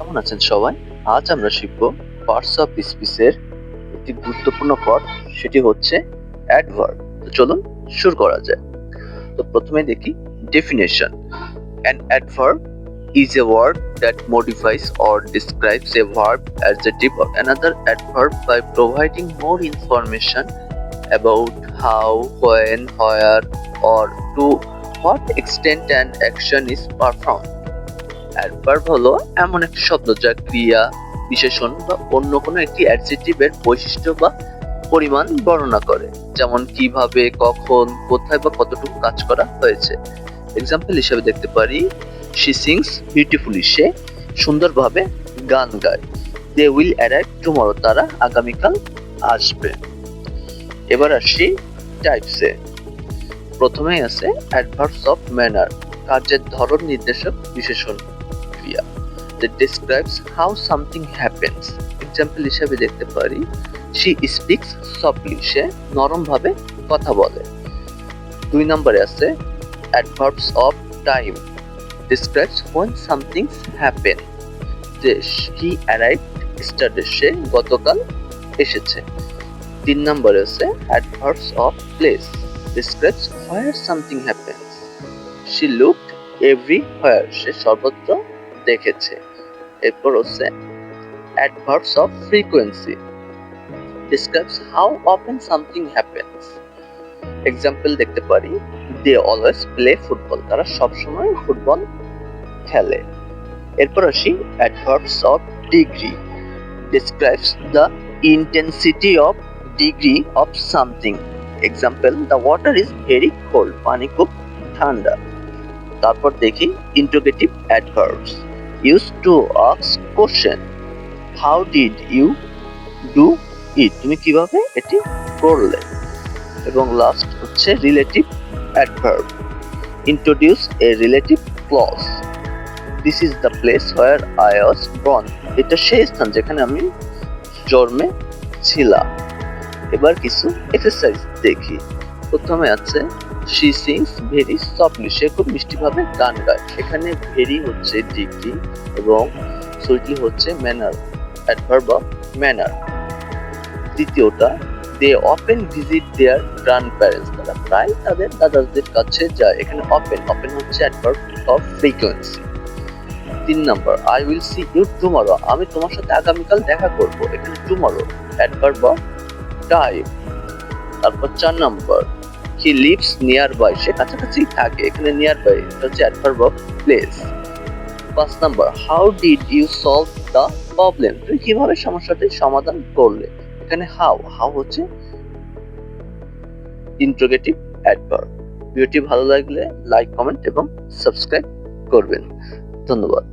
কেমন আছেন সবাই? আজ আমরা শিখব পার্টস অফ স্পিসের একটি গুরুত্বপূর্ণ পদ সেটি হচ্ছে অ্যাডভার্ব তো চলুন শুরু করা যায় তো প্রথমে দেখি definition an adverb is a word that modifies or describes a verb adjective or another adverb by providing more information about how when where or to what extent an action is performed adverb হলো এমন একটি শব্দ যা ক্রিয়া, বিশেষণ বা অন্য কোনো একটি অ্যাডজেক্টিভের বৈশিষ্ট্য বা পরিমাণ বর্ণনা করে, যেমন কীভাবে, কখন, কোথায় বা কতটুকু কাজ করা হয়েছে। এক্সাম্পল হিসেবে দেখতে পারি শি সিংস বিউটিফুলি সে সুন্দরভাবে গান গায়। দে উইল অ্যারাইভ টুমরো তারা আগামীকাল আসবে। এবার আসি টাইপসে প্রথমেই আছে অ্যাডভার্বস অফ ম্যানার কার্যের ধরন, নির্দেশক, বিশেষণ। ক্রিয়া that describes how something happens example হিসেবে দেখতে পারি she speaks softly সে নরমভাবে কথা বলে দুই নম্বরে আছে adverbs of time describes when something happen যে he arrived yesterday সে গতকাল এসেছে তিন নম্বরে আছে adverbs of place describes where something happens she looked everywhere সে সর্বত্র দেখেছে। এরপর হচ্ছে adverbs of frequency describes how often something happens example দেখতে পারি দে অলওয়েজ প্লে ফুটবল তারা সবসময় ফুটবল খেলে। এরপর আসি adverbs of degree describes the intensity of degree of something example the water is very cold পানি খুব ঠান্ডা। তারপর দেখি interrogative adverbs use to ask question how did you do it তুমি কীভাবে এটি করলে? এবং লাস্ট হচ্ছে relative adverb introduce a relative clause this is the place where I was born এটা সেই স্থান যেখানে আমি জন্মে ছিলাম। এবার কিছু এক্সারসাইজ দেখি। প্রথমে আছে শি সিংস ভেরি সফটলি সে খুব মিষ্টিভাবে গান গায়। এখানে ভেরি হচ্ছে ডিগ্রি এবং সুইটলি হচ্ছে ম্যানার অ্যাডভার্ব অফ ম্যানার দ্বিতীয়টা they often visit their grandparents তারা প্রায় তাদের দাদাদের কাছে যায়। এখানে অপেন অপেন হচ্ছে অ্যাডভার্ব অফ ফ্রিকোয়েন্সি তিন নম্বর I will see you tomorrow আমি তোমার সাথে আগামীকাল দেখা করব। এখানে টুমরো অ্যাডভার্ব অফ টাইম তারপর চার নম্বর হি লিভস নিয়ার বাই সে কাছাকাছি থাকে, এখানে নিয়ার বাই এটা হচ্ছে অ্যাডভার্ব অফ প্লেস পাঁচ নম্বর how did you solve the problem তুমি কীভাবে সমস্যাটি সমাধান করলে? এখানে হাউ হাউ হচ্ছে ইন্ট্রোগেটিভ অ্যাডভার্ব ভিডিওটি ভালো লাগলে লাইক কমেন্ট এবং সাবস্ক্রাইব করবেন। ধন্যবাদ।